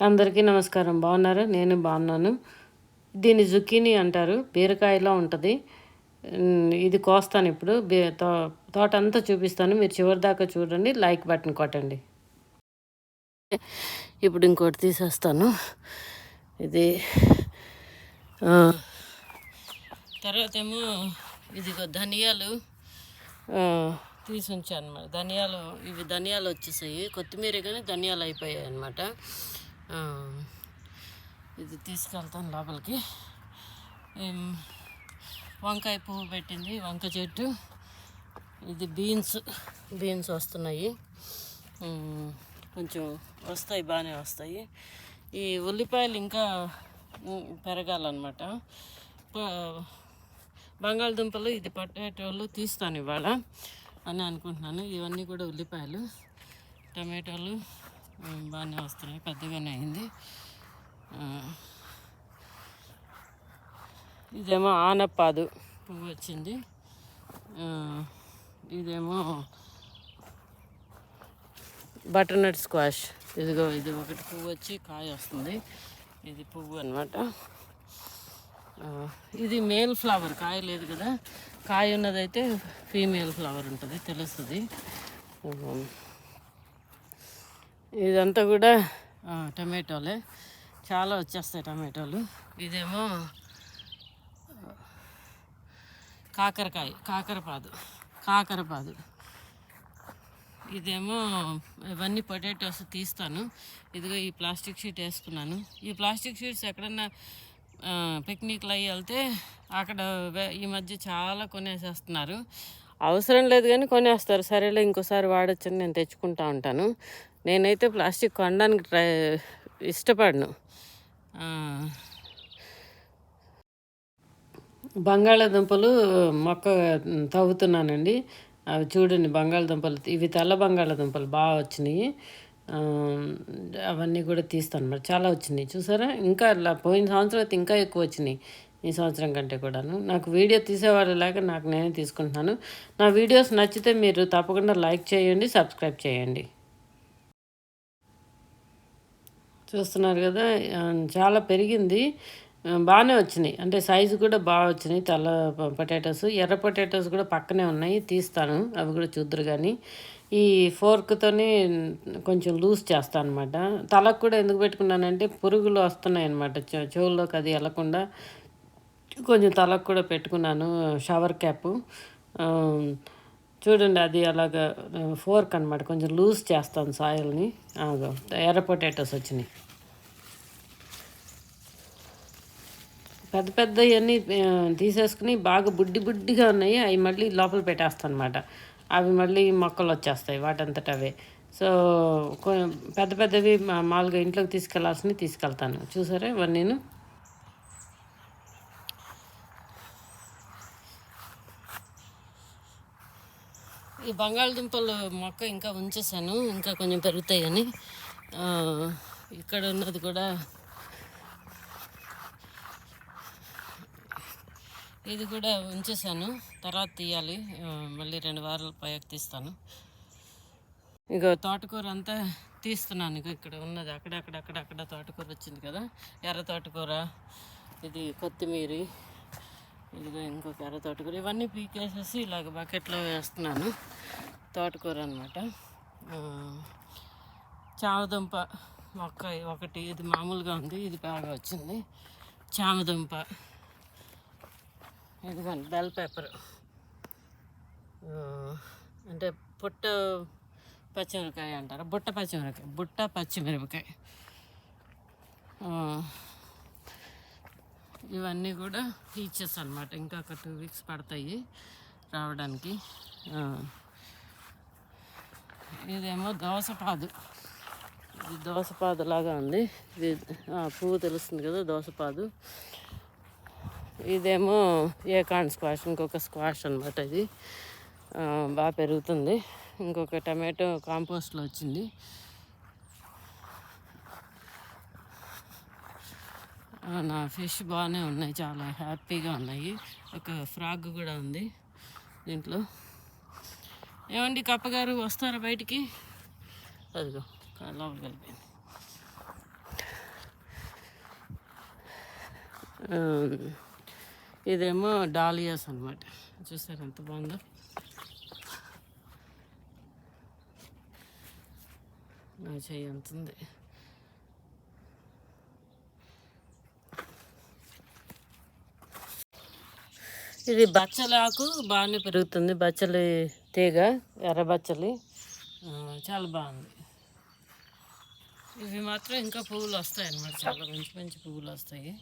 అందరికీ నమస్కారం. బాగున్నారు? నేను బాగున్నాను. దీన్ని జుకీని అంటారు. బీరకాయలా ఉంటుంది. ఇది కోస్తాను ఇప్పుడు. బీ తో తోట అంతా చూపిస్తాను. మీరు చివరి దాకా చూడండి. లైక్ బటన్ కొట్టండి. ఇప్పుడు ఇంకోటి తీసేస్తాను. ఇది తర్వాత ఏమో ఇదిగో ధనియాలు తీసి ఉంచాను అనమాట ధనియాలు ఇవి ధనియాలు వచ్చేసాయి. కొత్తిమీర కానీ ధనియాలు అయిపోయాయి అనమాట ఇది తీసుకెళ్తాను లోపలికి. వంకాయ పువ్వు పెట్టింది వంక చెట్టు. ఇది బీన్స్ బీన్స్ వస్తున్నాయి. కొంచెం వస్తాయి బాగానే వస్తాయి. ఈ ఉల్లిపాయలు ఇంకా పెరగాలన్నమాట. ప- బంగాళదుంపలు ఇది పట్టేటోళ్ళు తీస్తాను ఇవాళ అని అనుకుంటున్నాను. ఇవన్నీ కూడా ఉల్లిపాయలు టమాటోలు బాగానే వస్తున్నాయి పెద్దగానే అయింది. ఇదేమో ఆనపాదు పువ్వు వచ్చింది. ఇదేమో బటర్నట్ స్క్వాష్. ఇదిగో ఇది ఒకటి పువ్వు వచ్చి కాయ వస్తుంది. ఇది పువ్వు అనమాట ఇది మేల్ ఫ్లవర్ కాయ లేదు కదా. కాయ ఉన్నదైతే ఫీమేల్ ఫ్లవర్ ఉంటుంది తెలుస్తుంది. ఇదంతా కూడా టమాటోలే. చాలా వచ్చేస్తాయి టమాటోలు. ఇదేమో కాకరకాయ కాకరపాదు కాకరపాదు. ఇదేమో ఇవన్నీ పొటాటోస్ తీస్తాను. ఇదిగో ఈ ప్లాస్టిక్ షీట్ వేసుకున్నాను. ఈ ప్లాస్టిక్ షీట్స్ ఎక్కడన్నా పిక్నిక్లు అయ్యి వెళ్తే అక్కడ వే- ఈ మధ్య చాలా కొనేసేస్తున్నారు. అవసరం లేదు కానీ కొనేస్తారు. సరేలే ఇంకోసారి వాడొచ్చని నేను తెచ్చుకుంటా ఉంటాను. నేనైతే ప్లాస్టిక్ కొనడానికి ట్రై ఇష్టపడను. ఆ, బంగాళాదుంపలు మొక్క తవ్వుతున్నానండి. అవి చూడండి బంగాళదుంపలు ఇవి తెల్ల బంగాళాదుంపలు బాగా వచ్చినాయి. అవన్నీ కూడా తీస్తాను మరి చాలా వచ్చినాయి. చూసారా? ఇంకా ఇలా పోయిన సంవత్సరం అయితే ఇంకా ఎక్కువ వచ్చినాయి ఈ సంవత్సరం కంటే కూడాను. నాకు వీడియో తీసేవాళ్ళు లేక నాకు నేనే తీసుకుంటున్నాను. నా వీడియోస్ నచ్చితే మీరు తప్పకుండా లైక్ చేయండి సబ్స్క్రైబ్ చేయండి. చూస్తున్నారు కదా చాలా పెరిగింది. బాగానే వచ్చినాయి. అంటే సైజు కూడా బాగా వచ్చినాయి. తెల్ల పొటాటోస్ ఎర్ర పొటాటోస్ కూడా పక్కనే ఉన్నాయి. తీస్తాను. అవి కూడా చూద్దరు కానీ ఈ ఫోర్క్తోనే కొంచెం లూజ్ చేస్తాను అనమాట తలకు కూడా ఎందుకు పెట్టుకున్నానంటే పురుగులు వస్తున్నాయి అనమాట చెవుల్లోకి అది వెళ్ళకుండా కొంచెం తలకు కూడా పెట్టుకున్నాను షవర్ క్యాప్ చూడండి అది అలాగా ఫోర్క్ అనమాట కొంచెం లూజ్ చేస్తాను సాయిల్ని ఎర్ర పొటాటోస్ వచ్చినాయి. పెద్ద పెద్ద ఇవన్నీ తీసేసుకుని బాగా బుడ్డి బుడ్డిగా ఉన్నాయి. అవి మళ్ళీ లోపల పెట్టేస్తాను అనమాట అవి మళ్ళీ మొక్కలు వచ్చేస్తాయి వాటంతట అవే. సో కొ- పెద్ద పెద్దవి మామూలుగా ఇంట్లోకి తీసుకెళ్ళాల్సినవి తీసుకెళ్తాను. చూసారా? ఇవన్నీ నేను ఈ బంగాళదుంపలు మొక్క ఇంకా ఉంచేసాను ఇంకా కొంచెం పెరుగుతాయని. ఇక్కడ ఉన్నది కూడా ఇది కూడా ఉంచేసాను తర్వాత తీయాలి. మళ్ళీ రెండు వారాల పైకి తీస్తాను. ఇక తోటకూర అంతా తీస్తున్నాను ఇక ఇక్కడ ఉన్నది. అక్కడ అక్కడక్కడ అక్కడ తోటకూర వచ్చింది కదా ఎర్ర తోటకూర ఇది కొత్తిమీర ఇదిగో ఇంకొక ఎర్ర తోటకూర. ఇవన్నీ పీకేసేసి ఇలాగ బకెట్లో వేస్తున్నాను. తోటకూర అనమాట చామదుంప మొక్క ఒకటి ఇది మామూలుగా ఉంది ఇది బాగా వచ్చింది. చామదుంప. ఇదిగోండి బెల్ పేపర్. అంటే పుట్ట పచ్చిమిరపకాయ అంటారు. బుట్ట పచ్చిమిరపకాయ బుట్ట పచ్చిమిరపకాయ. ఇవన్నీ కూడా ఫీచర్స్ అనమాట ఇంకా ఒక టూ వీక్స్ పడతాయి రావడానికి. ఇదేమో దోసపాదు ఇది దోసపాదు లాగా ఉంది. ఇది పువ్వు తెలుస్తుంది కదా దోసపాదు ఇదేమో ఏకాండ్ స్క్వాష్ ఇంకొక స్క్వాష్ అనమాట ఇది. బాగా పెరుగుతుంది. ఇంకొక టమాటో కాంపోస్ట్లో వచ్చింది. నా ఫిష్ బాగానే ఉన్నాయి చాలా హ్యాపీగా ఉన్నాయి. ఒక ఫ్రాగ్ కూడా ఉంది దీంట్లో. ఏమండి కప్పగారు వస్తారా బయటికి? అదిగో లోపలికి వెళ్ళిపోయింది ఇదేమో డాలియాస్ అనమాట చూసారు ఎంత బాగుందో? నా చెయ్యి ఎంత ఉంది ఇది బచ్చలాకు బాగానే పెరుగుతుంది. బచ్చలి తీగ ఎర్ర బచ్చలి. చాలా బాగుంది. ఇవి మాత్రం ఇంకా పువ్వులు వస్తాయి అన్నమాట చాలా మంచి మంచి పువ్వులు వస్తాయి.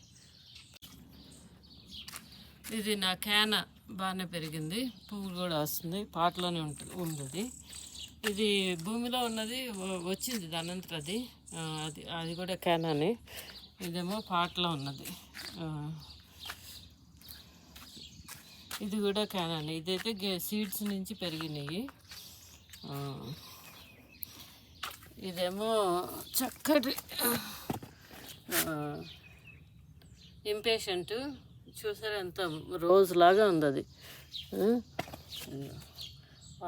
ఇది నా క్యాన బాగానే పెరిగింది. పువ్వులు కూడా వస్తుంది. పాటలోనే ఉంటుంది ఉంది ఇది భూమిలో ఉన్నది వచ్చింది దానంతరం అది. అది అది కూడా క్యానానే ఇదేమో పాటలో ఉన్నది. ఇది కూడా క్యానానే ఇదైతే సీడ్స్ నుంచి పెరిగినాయి. ఇదేమో చక్కటి ఇంపేషెంట్ చూసారా ఎంత రోజ్ లాగా ఉంది అది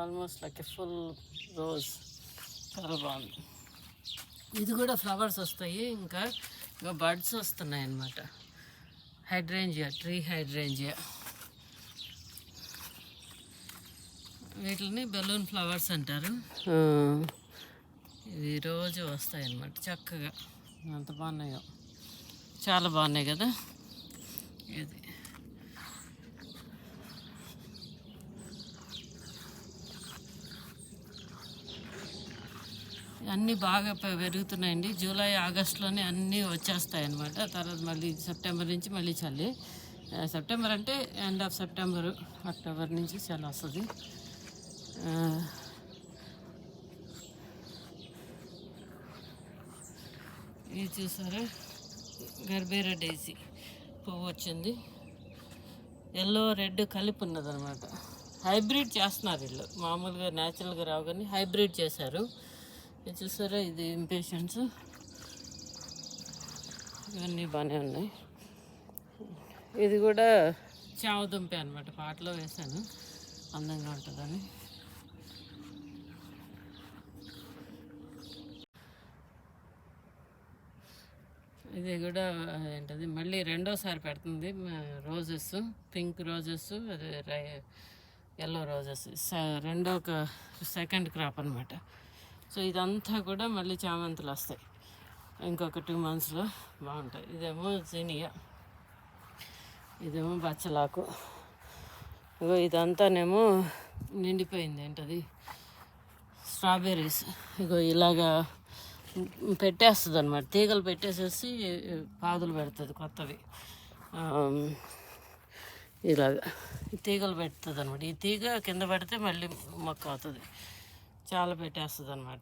almost like a full rose చాలా బాగుంది. ఇది కూడా ఫ్లవర్స్ వస్తాయి. ఇంకా ఇంకా బర్డ్స్ వస్తున్నాయి అన్నమాట హైడ్రేంజియా ట్రీ హైడ్రేంజియా వీటిని బెలూన్ ఫ్లవర్స్ అంటారు. ఇవి రోజు వస్తాయి అన్నమాట చక్కగా. ఎంత బాగున్నాయో. చాలా బాగున్నాయి కదా. ఇది. అన్నీ బాగా పెరుగుతున్నాయండి. జూలై ఆగస్టులోనే అన్నీ వచ్చేస్తాయి అన్నమాట తర్వాత మళ్ళీ సెప్టెంబర్ నుంచి మళ్ళీ చలి ఆ, సెప్టెంబర్ అంటే ఎండ్ ఆఫ్ సెప్టెంబర్ అక్టోబర్ నుంచి చలి వస్తుంది. ఇది చూసారా? గర్భేరా డేజీ పువ్వు వచ్చింది. ఎల్లో రెడ్ కలిపి ఉన్నదనమాట హైబ్రిడ్ చేస్తున్నారు వీళ్ళు. మామూలుగా న్యాచురల్గా రావు కానీ హైబ్రిడ్ చేశారు. ఇది చూసారా? ఇది ఇంపేషెంట్స్. ఇవన్నీ బాగానే ఉన్నాయి. ఇది కూడా చావదుంపే అనమాట పాటలో వేశాను. అందంగా ఉంటుందని. ఇది కూడా ఏంటది మళ్ళీ రెండోసారి పెడుతుంది రోజెస్ పింక్ రోజెస్ అది ఎల్లో రోజెస్ రెండో ఒక సెకండ్ క్రాప్ అనమాట సో ఇదంతా కూడా మళ్ళీ చామంతులు వస్తాయి. ఇంకొక టూ మంత్స్లో బాగుంటాయి. ఇదేమో జీనియా. ఇదేమో బచ్చలాకు. ఇగో ఇదంతానేమో నిండిపోయింది ఏంటది స్ట్రాబెర్రీస్ ఇగో ఇలాగా పెట్టేస్తుంది అనమాట తీగలు పెట్టేసేసి పాదులు పెడుతుంది కొత్తవి. ఇలాగ. ఇలాగా తీగలు పెడుతుంది అనమాట ఈ తీగ కింద పెడితే మళ్ళీ మొక్క అవుతుంది. చాలా పెట్టేస్తుంది అనమాట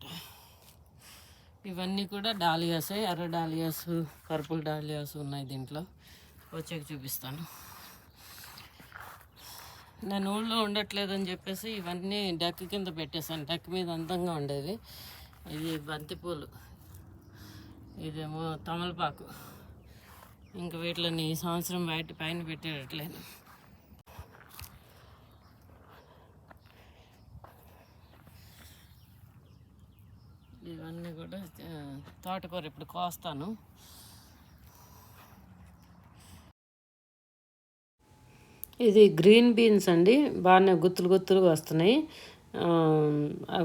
ఇవన్నీ కూడా డాలియాసే ఎర్ర డాలియాస్ పర్పుల్ డాలియాస్ ఉన్నాయి దీంట్లో. వచ్చాక చూపిస్తాను. నేను ఊళ్ళో ఉండట్లేదని చెప్పేసి ఇవన్నీ డెక్ కింద పెట్టేశాను. డెక్ మీద అందంగా ఉండేది ఇది బంతిపూలు. ఇదేమో తమలపాకు. ఇంకా వీటిని ఈ సంవత్సరం బయట పైన పెట్టేటట్లేదు. ఇవన్నీ కూడా తోటకూర ఇప్పుడు కోస్తాను. ఇది గ్రీన్ బీన్స్ అండి. బాగానే గుత్తులు గుత్తులుగా వస్తున్నాయి.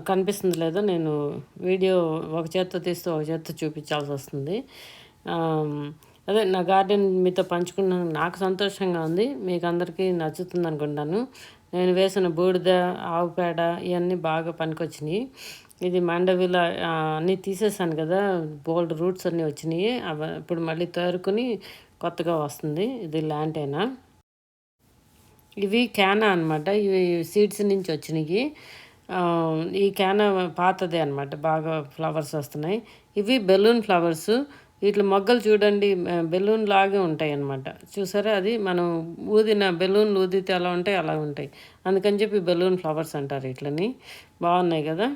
కనిపిస్తుంది లేదో నేను వీడియో ఒక చేత్తో తీస్తూ ఒక చేత్తో చూపించాల్సి వస్తుంది. అదే నా గార్డెన్ మీతో పంచుకున్నాను నాకు సంతోషంగా ఉంది. మీకు అందరికీ నచ్చుతుంది అనుకుంటాను. నేను వేసిన బూడిద ఆవు పేడ ఇవన్నీ బాగా పనికొచ్చినాయి. ఇది మండవిల అన్నీ తీసేసాను కదా బోల్డ్ రూట్స్ అన్నీ వచ్చినాయి. అవి ఇప్పుడు మళ్ళీ తోరుకుని కొత్తగా వస్తుంది. ఇది ల్యాంటైనా ఇవి క్యానా అనమాట ఇవి సీడ్స్ నుంచి వచ్చినాయి ఆ, ఈ క్యానా పాతదే అనమాట బాగా ఫ్లవర్స్ వస్తున్నాయి. ఇవి బెలూన్ ఫ్లవర్స్. వీటి మొగ్గలు చూడండి బెలూన్ లాగే ఉంటాయి అన్నమాట. చూసారా? అది మనం ఊదిన బెలూన్ ఊదితే ఎలా ఉంటాయి అలా ఉంటాయి. అందుకని చెప్పి బెలూన్ ఫ్లవర్స్ అంటారు వీటిని బాగున్నాయి కదా?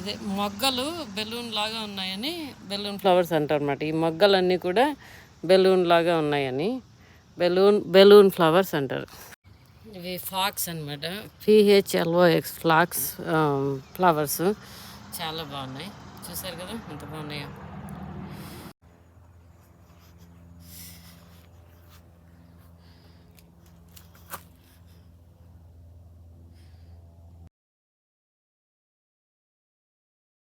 ఇదే మొగ్గలు బెలూన్ లాగా ఉన్నాయని బెలూన్ ఫ్లవర్స్ అంటారు అనమాట ఈ మొగ్గలన్నీ కూడా బెలూన్ లాగా ఉన్నాయని. బెలూన్ బెలూన్ ఫ్లవర్స్ అంటారు. ఇవి ఫ్లాక్స్ అనమాట పిహెచ్ఎల్ఓఎక్స్ ఫ్లాక్స్ ఫ్లవర్స్. చాలా బాగున్నాయి. చూసారు కదా ఎంత బాగున్నాయో.